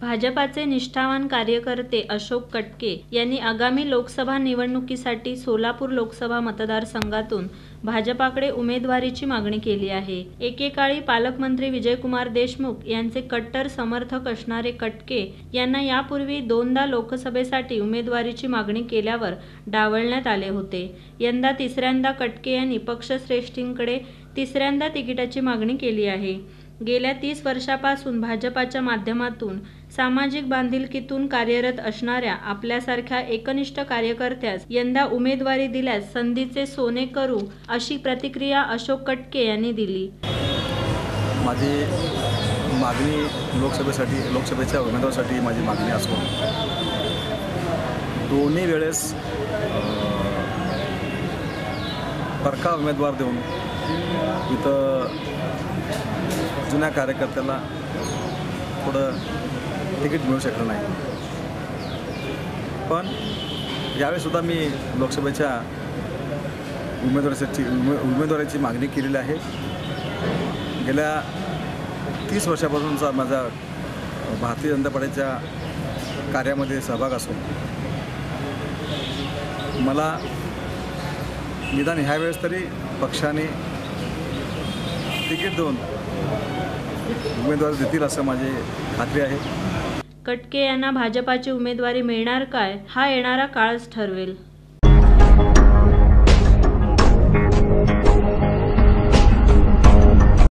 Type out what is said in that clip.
भाजपाचे निष्ठावान कार्यकर्ते अशोक कटके यांनी आगामी लोकसभा निवडणुकीसाठी सोलापूर लोकसभा मतदारसंघातून भाजपाकडे उमेदवारीची मागणी केली आहे. एकेकाळी पालकमंत्री विजयकुमार देशमुख यांचे कट्टर समर्थक असणारे कटके यांना यापूर्वी दोनदा लोकसभेसाठी उमेदवारीची मागणी केल्यावर डावलण्यात आले होते. यंदा तिसऱ्यांदा कटके यांनी पक्षश्रेष्ठींकडे तिसऱ्यांदा तिकिटाची मागणी केली आहे. गेल्या तीस वर्षापासून भाजपाच्या माध्यमातून सामाजिक बांधिलकीतून कार्यरत असणाऱ्या आपल्यासारख्या एकनिष्ठ कार्यकर्त्यास यंदा उमेदवारी दिल्यास संधीचे सोने करू अशी प्रतिक्रिया अशोक कटके यांनी दिली. माझी मागणी लोकसभेसाठी लोकसभेच्या उमेदवारासाठी माझी मागणी असून दोन्ही वेळेस परका उमेदवार देऊन इथं जुन्या कार्यकर्त्याला थोडं तिकीट मिळू शकलं नाही. पण यावेळीसुद्धा मी लोकसभेच्या उमेदवारासाठी उमे उमेदवाराची मागणी केलेली आहे. गेल्या तीस वर्षापासूनचा माझा भारतीय जनता पार्टीच्या कार्यामध्ये सहभाग असून मला निदान ह्या वेळेस तरी पक्षाने तिकीट देऊन उमेदवार देतील असं माझी खात्री आहे. कटके यांना भाजपाची उमेदवारी मिळणार काय? हा येणारा काळच ठरवेल.